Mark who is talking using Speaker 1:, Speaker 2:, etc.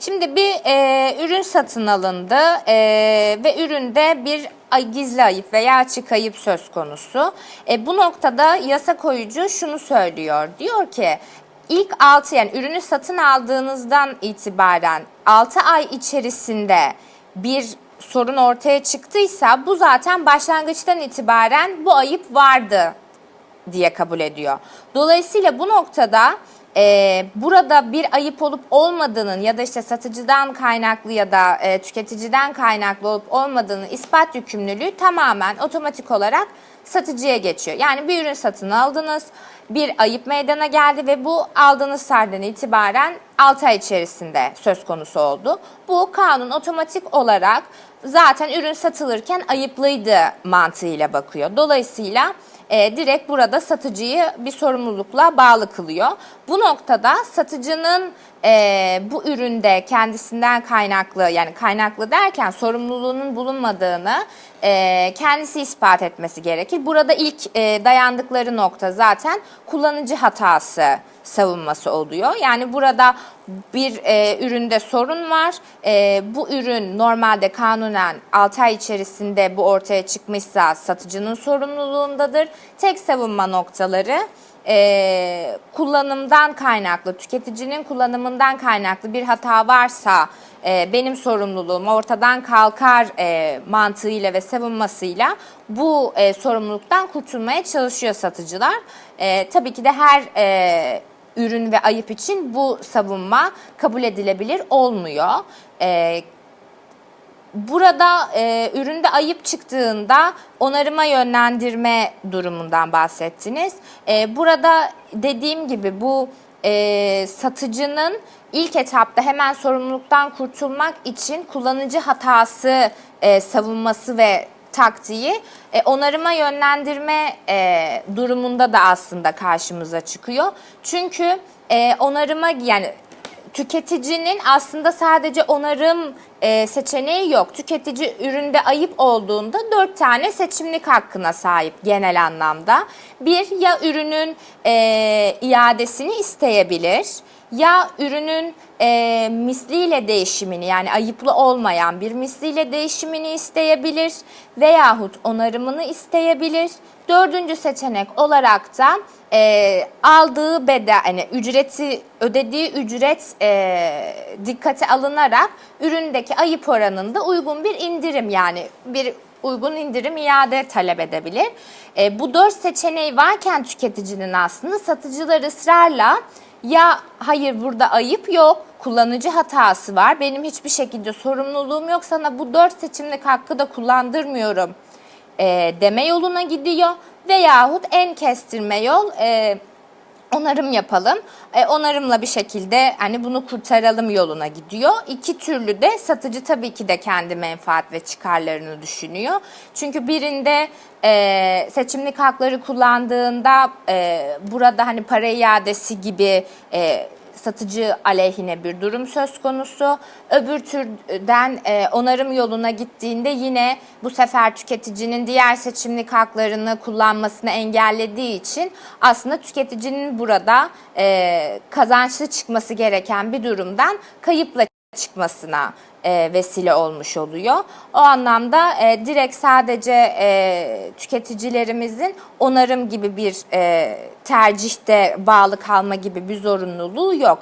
Speaker 1: Şimdi bir e, ürün satın alındı e, ve üründe bir gizli ayıp veya açık ayıp söz konusu. E, bu noktada yasa koyucu şunu söylüyor. Diyor ki ilk 6 yani ürünü satın aldığınızdan itibaren 6 ay içerisinde bir sorun ortaya çıktıysa bu zaten başlangıçtan itibaren bu ayıp vardı diye kabul ediyor. Dolayısıyla bu noktada e, burada bir ayıp olup olmadığının ya da işte satıcıdan kaynaklı ya da e, tüketiciden kaynaklı olup olmadığının ispat yükümlülüğü tamamen otomatik olarak satıcıya geçiyor. Yani bir ürün satın aldınız, bir ayıp meydana geldi ve bu aldığınız tarihten itibaren 6 ay içerisinde söz konusu oldu. Bu kanun otomatik olarak zaten ürün satılırken ayıplıydı mantığıyla bakıyor. Dolayısıyla e, direkt burada satıcıyı bir sorumlulukla bağlı kılıyor. Bu noktada satıcının e, bu üründe kendisinden kaynaklı yani kaynaklı derken sorumluluğunun bulunmadığını e, kendisi ispat etmesi gerekir. Burada ilk e, dayandıkları nokta zaten kullanıcı hatası savunması oluyor. Yani burada bir e, üründe sorun var. E, bu ürün normalde kanunen 6 ay içerisinde bu ortaya çıkmışsa satıcının sorumluluğundadır. Tek savunma noktaları e, kullanımdan kaynaklı, tüketicinin kullanımından kaynaklı bir hata varsa e, benim sorumluluğum ortadan kalkar e, mantığıyla ve savunmasıyla bu e, sorumluluktan kurtulmaya çalışıyor satıcılar. E, tabii ki de her e, ürün ve ayıp için bu savunma kabul edilebilir olmuyor. E, Burada e, üründe ayıp çıktığında onarıma yönlendirme durumundan bahsettiniz. E, burada dediğim gibi bu e, satıcının ilk etapta hemen sorumluluktan kurtulmak için kullanıcı hatası e, savunması ve taktiği e, onarıma yönlendirme e, durumunda da aslında karşımıza çıkıyor. Çünkü e, onarıma yani tüketicinin aslında sadece onarım e, seçeneği yok. Tüketici üründe ayıp olduğunda dört tane seçimlik hakkına sahip genel anlamda. Bir ya ürünün e, iadesini isteyebilir ya ürünün e, misliyle değişimini yani ayıplı olmayan bir misliyle değişimini isteyebilir veyahut onarımını isteyebilir. Dördüncü seçenek olarak da e, aldığı bedel, yani ücreti ödediği ücret e, dikkate alınarak üründeki ayıp oranında uygun bir indirim yani bir uygun indirim iade talep edebilir. E, bu dört seçeneği varken tüketicinin aslında satıcılar ısrarla ya hayır burada ayıp yok, kullanıcı hatası var, benim hiçbir şekilde sorumluluğum yok, sana bu dört seçimlik hakkı da kullandırmıyorum e, deme yoluna gidiyor veyahut en kestirme yol e, onarım yapalım. E, onarımla bir şekilde hani bunu kurtaralım yoluna gidiyor. İki türlü de satıcı tabii ki de kendi menfaat ve çıkarlarını düşünüyor. Çünkü birinde e, seçimlik hakları kullandığında e, burada hani para iadesi gibi e, satıcı aleyhine bir durum söz konusu. Öbür türden e, onarım yoluna gittiğinde yine bu sefer tüketicinin diğer seçimlik haklarını kullanmasını engellediği için aslında tüketicinin burada e, kazançlı çıkması gereken bir durumdan kayıpla çıkmasına e, vesile olmuş oluyor. O anlamda e, direkt sadece e, tüketicilerimizin onarım gibi bir e, tercihte bağlı kalma gibi bir zorunluluğu yok.